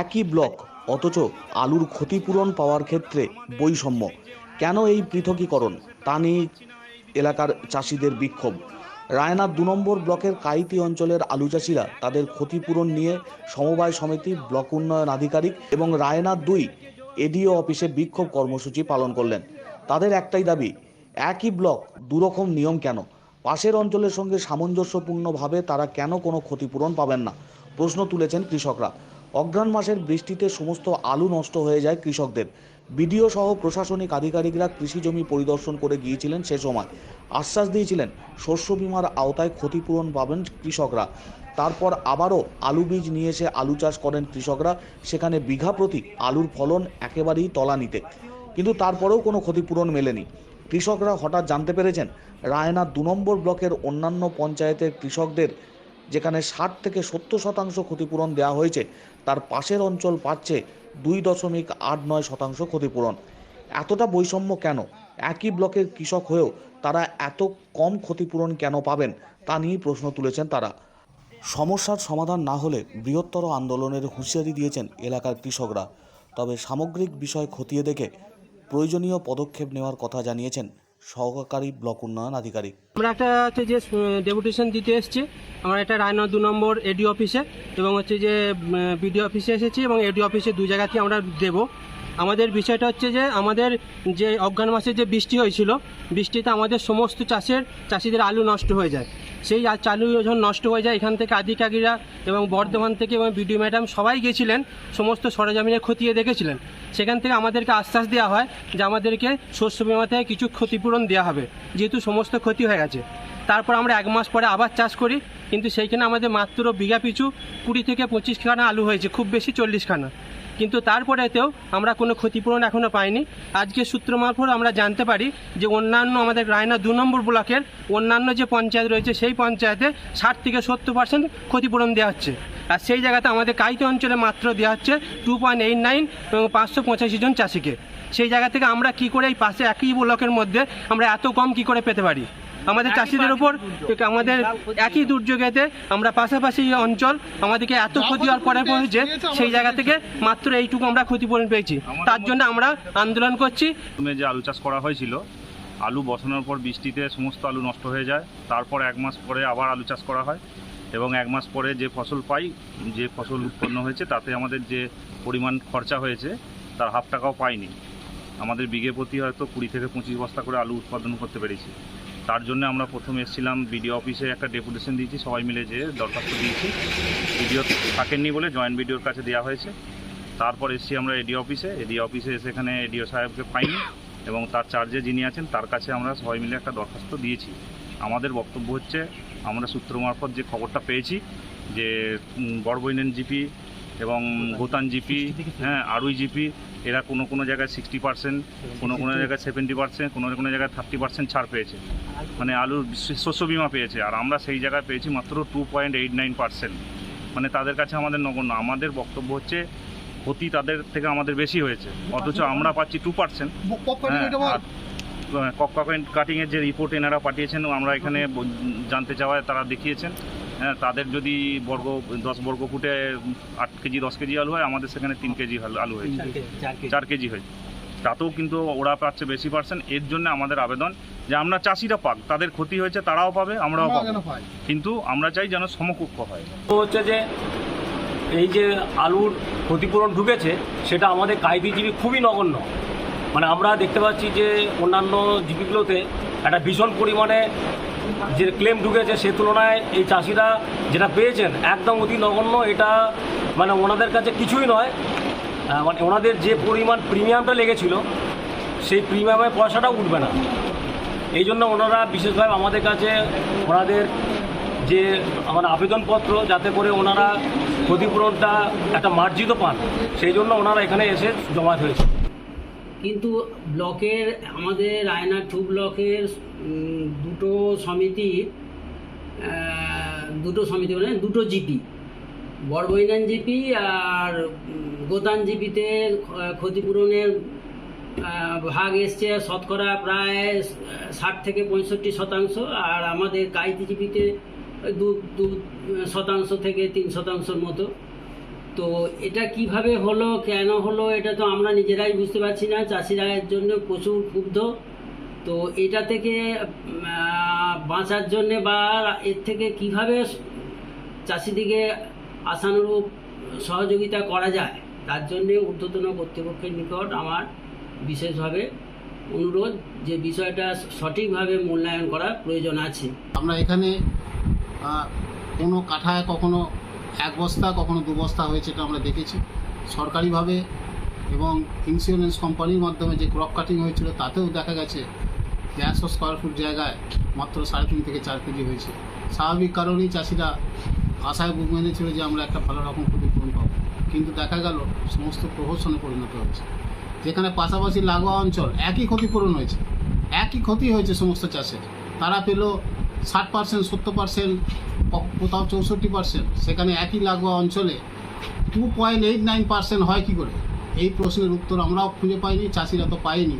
একই ব্লক, অথচ আলুর ক্ষতিপূরণ পাওয়ার ক্ষেত্রে বৈষম্য। কেন এই পৃথকীকরণ? তা নিয়ে এলাকার চাষিদের বিক্ষোভ। রায়নার দু নম্বর ব্লকের কাইতি অঞ্চলের আলু চাষিরা তাদের ক্ষতিপূরণ নিয়ে সমবায় সমিতি, ব্লক উন্নয়ন আধিকারিক এবং রায়নার দুই এডিও অফিসে বিক্ষোভ কর্মসূচি পালন করলেন। তাদের একটাই দাবি, একই ব্লক দুরকম নিয়ম কেন? পাশের অঞ্চলের সঙ্গে সামঞ্জস্যপূর্ণভাবে তারা কেন কোনো ক্ষতিপূরণ পাবেন না? প্রশ্ন তুলেছেন কৃষকরা। অঘ্রাণ মাসের বৃষ্টিতে সমস্ত আলু নষ্ট হয়ে যায় কৃষকদের। বিডিও সহ প্রশাসনিক আধিকারিকরা কৃষি জমি পরিদর্শন করে গিয়েছিলেন সে সময়। আশ্বাস দিয়েছিলেন, শস্য বিমার আওতায় ক্ষতিপূরণ পাবেন কৃষকরা। তারপর আবারও আলু বীজ নিয়ে এসে আলু চাষ করেন কৃষকরা। সেখানে বিঘা প্রতি আলুর ফলন একেবারেই তলানিতে। কিন্তু তারপরেও কোনো ক্ষতিপূরণ মেলেনি। কৃষকরা হঠাৎ জানতে পেরেছেন, রায়না দু নম্বর ব্লকের অন্যান্য পঞ্চায়েতের কৃষকদের যেখানে ষাট থেকে সত্তর শতাংশ ক্ষতিপূরণ দেওয়া হয়েছে, তার পাশের অঞ্চল পাচ্ছে দুই দশমিক আট নয় শতাংশ ক্ষতিপূরণ। এতটা বৈষম্য কেন? একই ব্লকের কৃষক হয়েও তারা এত কম ক্ষতিপূরণ কেন পাবেন, তা নিয়ে প্রশ্ন তুলেছেন তারা। সমস্যার সমাধান না হলে বৃহত্তর আন্দোলনের হুঁশিয়ারি দিয়েছেন এলাকার কৃষকরা। তবে সামগ্রিক বিষয় খতিয়ে দেখে প্রয়োজনীয় পদক্ষেপ নেওয়ার কথা জানিয়েছেন সহকারী ব্লক উন্নয়ন আধিকারিক। আমরা একটা হচ্ছে যে ডেপুটেশন দিতে এসেছি। আমরা এটা রায়না দু নম্বর এডি অফিসে এবং হচ্ছে যে বিডি অফিসে এসেছি এবং এডি অফিসে দু জায়গাতে আমরা দেব। আমাদের বিষয়টা হচ্ছে যে, আমাদের যে অজ্ঞান মাসে যে বৃষ্টি হয়েছিল, বৃষ্টিতে আমাদের সমস্ত চাষের, চাষিদের আলু নষ্ট হয়ে যায়। সেই চালু যখন নষ্ট হয়ে যায়, এখান থেকে আধিকারিকরা এবং বর্ধমান থেকে এবং বিডিও ম্যাডাম সবাই গেছিলেন, সমস্ত সরজমিনে খতিয়ে দেখেছিলেন। সেখান থেকে আমাদেরকে আশ্বাস দেওয়া হয় যে আমাদেরকে শস্য বিমা থেকে কিছু ক্ষতিপূরণ দেওয়া হবে, যেহেতু সমস্ত ক্ষতি হয়ে গেছে। তারপর আমরা এক মাস পরে আবার চাষ করি, কিন্তু সেইখানে আমাদের মাত্র বিঘা পিছু কুড়ি থেকে পঁচিশ খানা আলু হয়েছে, খুব বেশি চল্লিশ খানা। কিন্তু তারপরেতেও আমরা কোনো ক্ষতিপূরণ এখনও পাইনি। আজকে সূত্র মারফত আমরা জানতে পারি যে অন্যান্য আমাদের রায়না দু নম্বর ব্লকের অন্যান্য যে পঞ্চায়েত রয়েছে, সেই পঞ্চায়েতে ষাট থেকে সত্তর পার্সেন্ট ক্ষতিপূরণ দেওয়া হচ্ছে। আর সেই জায়গাতে আমাদের কাইতে অঞ্চলে মাত্র দেওয়া হচ্ছে টু পয়েন্ট এইট নাইন এবং পাঁচশো পঁচাশি জন চাষিকে। সেই জায়গা থেকে আমরা কি করে এই পাশে একই ব্লকের মধ্যে আমরা এত কম কি করে পেতে পারি? আমাদের চাষিদের উপর আমাদের একই দুর্যোগেতে আমরা পাশাপাশি অঞ্চল আমাদেরকে এত ক্ষতি হওয়ার পরে পড়েছে সেই জায়গা থেকে মাত্র এইটুকু আমরা ক্ষতিপূরণ পেয়েছি। তার জন্য আমরা আন্দোলন করছি। যে আলু চাষ করা হয়েছিল আলু বসানোর পর বৃষ্টিতে সমস্ত আলু নষ্ট হয়ে যায়। তারপর এক মাস পরে আবার আলু চাষ করা হয় এবং এক মাস পরে যে ফসল পাই যে ফসল উৎপন্ন হয়েছে তাতে আমাদের যে পরিমাণ খরচা হয়েছে তার হাফ টাকাও পাইনি। আমাদের বিঘে প্রতি হয়তো কুড়ি থেকে পঁচিশ বস্তা করে আলু উৎপাদন করতে পেরেছি। তার জন্য আমরা প্রথমে এসেছিলাম বিডিও অফিসে একটা ডেপুটেশন দিয়েছি সবাই মিলে যে দরখাস্ত দিয়েছি। বিডিও থাকেননি বলে জয়েন্ট বিডিওর কাছে দেওয়া হয়েছে। তারপর এসেছি আমরা এডিও অফিসে। এডি অফিসে এসে এখানে এডিও সাহেবকে পাইনি এবং তার চার্জে যিনি আছেন তার কাছে আমরা সবাই মিলে একটা দরখাস্ত দিয়েছি। আমাদের বক্তব্য হচ্ছে আমরা সূত্র মারফত যে খবরটা পেয়েছি যে উম, বড়বইনেন জিপি এবং গোতান জিপি হ্যাঁ আরুই জিপি এরা কোনো কোনো জায়গায় সিক্সটি পার্সেন্ট কোনো কোনো জায়গায় সেভেন্টি পার্সেন্ট কোনো কোনো জায়গায় থার্টি পার্সেন্ট ছাড় পেয়েছে। মানে আলুর শস্য বিমা পেয়েছে আর আমরা সেই জায়গায় পেয়েছি মাত্র two point eight nine percent মানে তাদের কাছে আমাদের নগণ্য আমাদের বক্তব্য হচ্ছে ক্ষতি তাদের থেকে আমাদের বেশি হয়েছে অথচ আমরা পাচ্ছি টু পার্সেন্ট কককাকয়েন্ট কাটিংয়ের যে রিপোর্ট এনারা পাঠিয়েছেন আমরা এখানে জানতে চাওয়ায় তারা দেখিয়েছেন। হ্যাঁ তাদের যদি বর্গ দশ বর্গ ফুটে আট কেজি দশ কেজি আলু হয় আমাদের সেখানে তিন কেজি আলু- হয়েছে। চার কেজি হয়েছে। তাতেও কিন্তু ওরা পাচ্ছে বেশি পার্সেন্ট এর জন্য আমাদের আবেদন যে আমরা চাষিরা পাক তাদের ক্ষতি হয়েছে তারাও পাবে আমরাও পাবো। কিন্তু আমরা চাই যেন সমকক্ষ হয়। তো হচ্ছে যে এই যে আলুর ক্ষতিপূরণ ঢুকেছে সেটা আমাদের কায়দি জীবী খুবই নগণ্য। মানে আমরা দেখতে পাচ্ছি যে অন্যান্য জীবীগুলোতে একটা ভীষণ পরিমাণে যে ক্লেম ঢুকেছে সে তুলনায় এই চাষিরা যেটা পেয়েছেন একদম অতি নগণ্য, এটা মানে ওনাদের কাছে কিছুই নয়। মানে ওনাদের যে পরিমাণ প্রিমিয়ামটা লেগেছিল, সেই প্রিমিয়ামের পয়সাটা উঠবে না। এই জন্য ওনারা বিশেষভাবে আমাদের কাছে ওনাদের যে আমার আবেদনপত্র, যাতে করে ওনারা ক্ষতিপূরণটা একটা মার্জিত পান, সেই জন্য ওনারা এখানে এসে জমা হয়েছে। কিন্তু ব্লকের, আমাদের আয়না টু ব্লকের দুটো সমিতি দুটো সমিতি মানে দুটো জিপি। বড়বইনান জিপি আর গোদান জিপিতে ক্ষতিপূরণের ভাগ এসছে শতকরা প্রায় ষাট থেকে পঁয়ষট্টি শতাংশ আর আমাদের কাইতি জিপিতে দু শতাংশ থেকে তিন শতাংশের মতো। তো এটা কীভাবে হলো, কেন হলো, এটা তো আমরা নিজেরাই বুঝতে পারছি না, চাষিরা এর জন্য প্রচুর ক্ষুব্ধ। তো এটা থেকে বাঁচার জন্যে বা এর থেকে কীভাবে চাষিদিকে আশানুরূপ সহযোগিতা করা যায়, তার জন্যে ঊর্ধ্বতন কর্তৃপক্ষের নিকট আমার বিশেষভাবে অনুরোধ যে বিষয়টা সঠিকভাবে মূল্যায়ন করা প্রয়োজন আছে। আমরা এখানে কোনো কাঠায় কখনো এক বস্তা, কখনো দু বস্তা হয়েছে এটা আমরা দেখেছি। সরকারিভাবে এবং ইন্স্যুরেন্স কোম্পানির মাধ্যমে যে ক্রপ কাটিং হয়েছিল, তাতেও দেখা গেছে যে একশো স্কোয়ার ফুট জায়গায় মাত্র সাড়ে তিন থেকে চার কেজি হয়েছে। স্বাভাবিক কারণেই চাষিরা আশায় বুক মেনেছিল যে আমরা একটা ভালো রকম ক্ষতিপূরণ পাবো। কিন্তু দেখা গেল সমস্ত প্রহসনে পরিণত হয়েছে। যেখানে পাশাপাশি লাগোয়া অঞ্চল একই ক্ষতিপূরণ হয়েছে। একই ক্ষতি হয়েছে সমস্ত চাষের। তারা পেল ষাট পার্সেন্ট সত্তর পার্সেন্ট কোথাও চৌষট্টি পার্সেন্ট সেখানে একই লাগোয়া অঞ্চলে two point eight nine percent হয় কী করে? এই প্রশ্নের উত্তর আমরাও খুঁজে পাইনি, চাষিরা তো পায়নি।